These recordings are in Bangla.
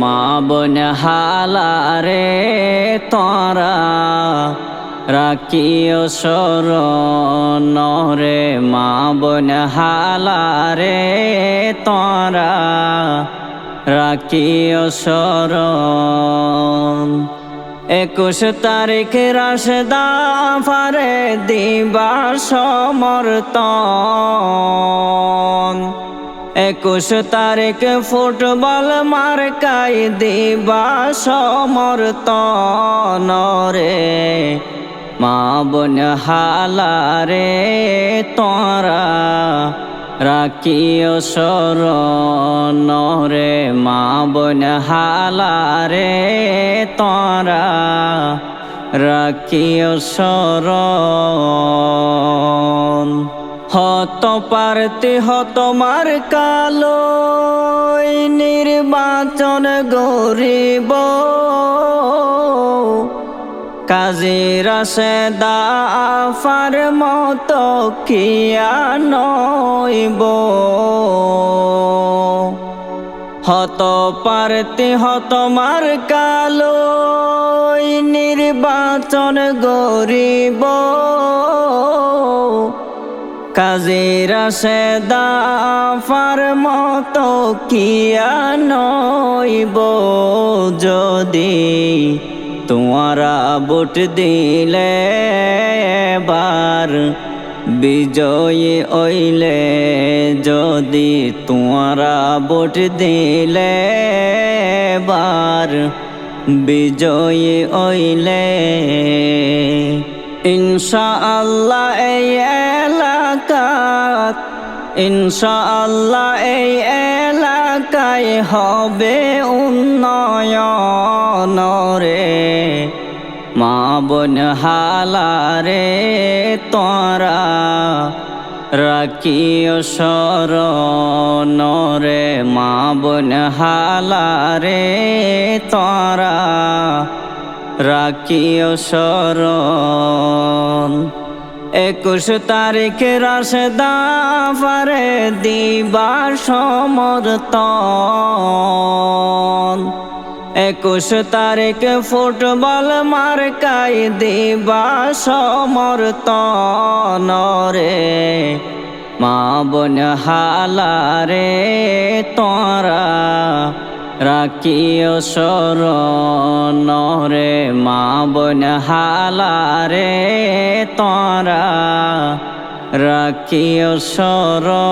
মা বোন হালারে তরা রাখিও শরণ রে মা বোন হালারে তরা রাখিও শরণ। একুশ তারিখ রাশদা ফারে দিবার সমর্তন একুশ তারিখ ফুটবল মার্কাই দিবা সমর্তন রে। মা বোন হালারে তোরা রাখিও শরণ রে। মা বোন হালারে তোরা রাখিও শরণ হত পারতে হত মার কালো নির্বাচন গরিব। কাজের সে দাফার মতো কিয়া নইব। হত পারতে হত মার কালো নির্বাচন গরিব। কাজের সে দাফার মতো কিয়া যদি তোমারা বুট দিলে এবার বিজয়ী ওইলে যদি তোমারা বুট দিলে এবার বিজয়ী ওইলে ইনশা আল্লাহ এলাকাত। ইনশা আল্লাহ এই এলাকায় হবে উন্নয়ন রে মা বোন হালারে তোরা রাখিও শরণ রে মা বোন হালারে তোরা রাখিও শরণ একুশ তারিখ রাশদা ফারে দিবার সমর্তন একুশ তারিখ ফুটবল মার্কাই দিবা সমর্তন রে। মা বোন হালারে তোরা রাখিও শরণ রে মা বোন হালারে তোরা। রাখিও শরণ।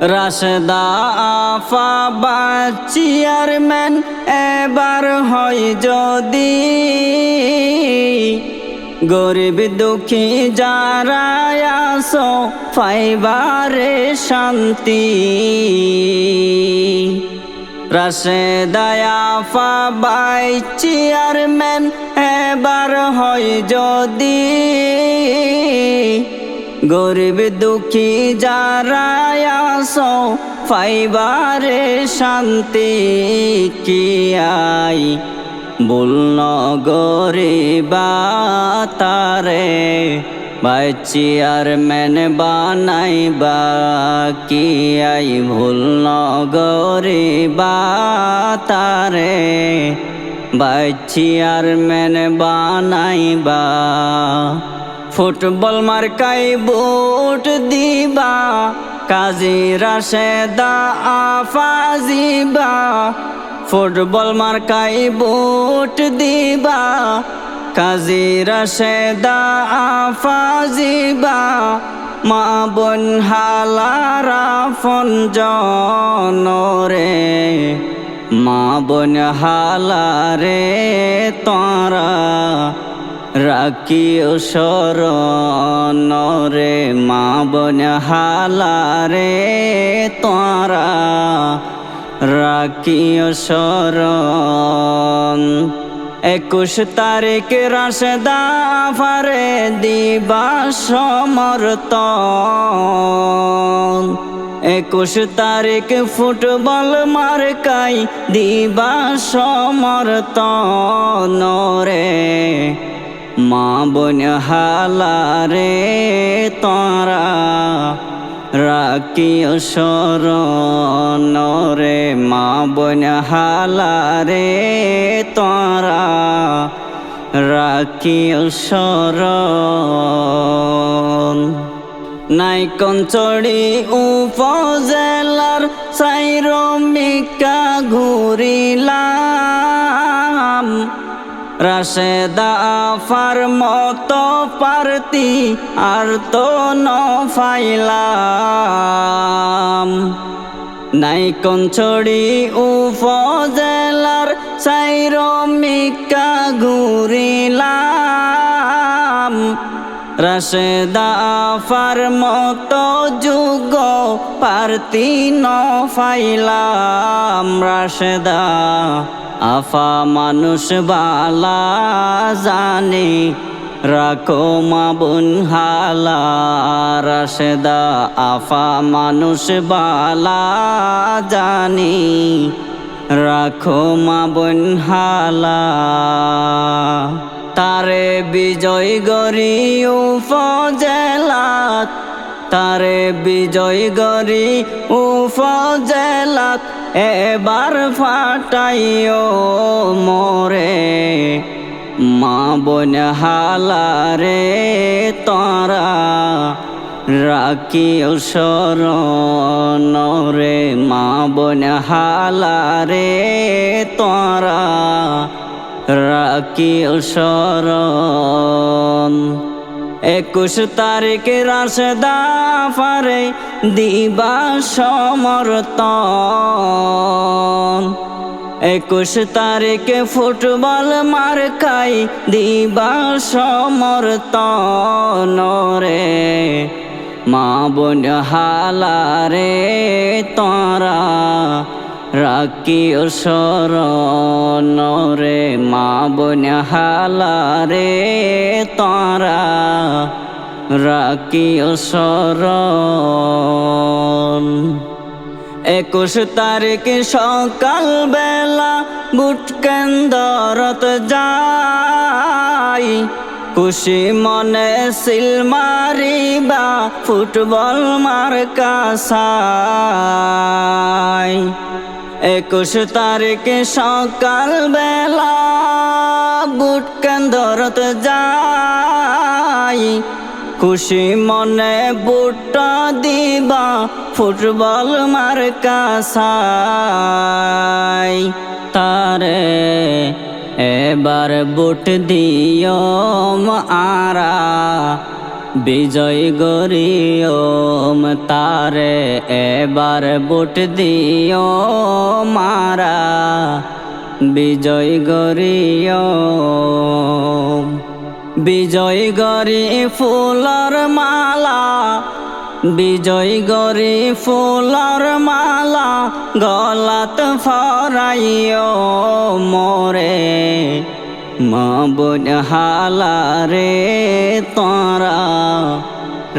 রাশদা আফা বা চেয়ারম্যান এবার হয় যদি গরিব দুঃখী যারা আসো ফাইবারে শান্তি। রাশে দয়াফা বাই চেয়ারম্যান এবার হয় যদি। গরিব দুঃখী যারা আসো ফাইবারে শান্তি। কি আই বলন গরিবা তারে বাচ্চি আর মেন বানাইবা কি আই ভুল গরিবা তারে বাচ্চি আর মেন বানাইবা ফুটবল মার্কাই বুট দিবা কাজী রাশেদা আফাজিবা ফুটবল মার্কাই বুট দিবা কাজী রাশেদা আফাজিবা মা বোন হালারা ফন জনরে, মা বোন হালারে তোরা রাখিও শরণ রে মা বোন হালারে তোরা রাখিও শরণ। একুশ তারিখ রাশদা ফারে দিবা সমর্তন একুশ তারিখ ফুটবল মার্কাই দিবা সমর্তন রে। মা বোন হালারে তোরা, রাখিও মা বোন হালারে তোরা রাখি সরণ নাই কঞ্চড়ি উপজেলার সাইরমিকা ঘুরিলাম। রাশেদা ফার মতো পারতি আর তো ন ফাইলাম নাই কঞ্চড়ি উপজেলার সাইরমিকা ঘুরিলাম। রাশেদা ফার মতো যুগ পারতি ন ফাইলাম রাশেদা আফা মানুষ বালা জানে রাখো মা বোন হালা, রাশেদা, আফা, মানুষ বালা, জানি। রাখো মা বোন হালা, তারে বিজয় গরি উপজেলাত, তারে বিজয় গরি উপজেলাত, এবার ফাটাইও মোরে। মা বোন হালারে তোরা রাখিও শরণ রে। মা বোন হালারে তোরা রাখিও শরণ। একুশ তারিখে রাশেদা পারে দিবা সমর্থন। একুশ তারিখে ফুটবল মার্কাই দিবা সমর্থন রে। মা বোন হালারে তোরা রাখিও শরণ রে। মা বোন হালারে তোরা রাখিও শরণ। একুশ তারিখ সকাল বেলা বুট কেন্দ্রত যাই। খুশি মনে সিল মারিবা ফুটবল মার কাসাই একুশ তারিখ সকাল বেলা বুট কেন্দ্রত যাই। খুশি মনে বুটটা দিবা ফুটবল মার কাসাই তারে এবার বুট দিয়ম আরা বিজয় গরিয়ম তারে এবার বুট দিও মারা, বিজয় গরিয়ম বিজয় গরি ফুলর মালা, বিজয় গরি ফুলর মালা গলাত ফরাইও মোরে। মা বোন হালারে তোরা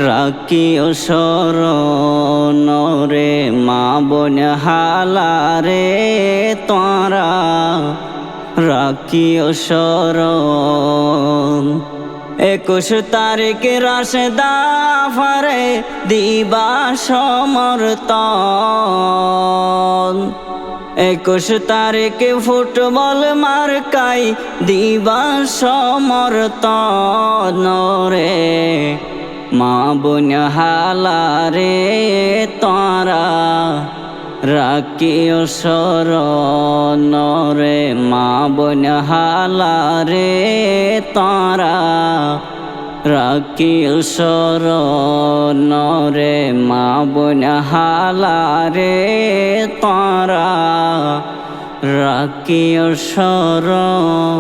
রাখিও শরণ রে। মা বোন হালারে তোরা রাখিও শরণ একুশ তারিখ রাশেদা ফারে দিবা সমর্থন। একুশ তারিখ ফুটবল মার্কাই দিবা সমর্থন রে। মা বোন হালারে তোরা রাখিও শরণ রে, মা বোন হালারে তোরা। রাখিও শরণ রে, মা বোন হালারে তোরা। রাখিও শরণ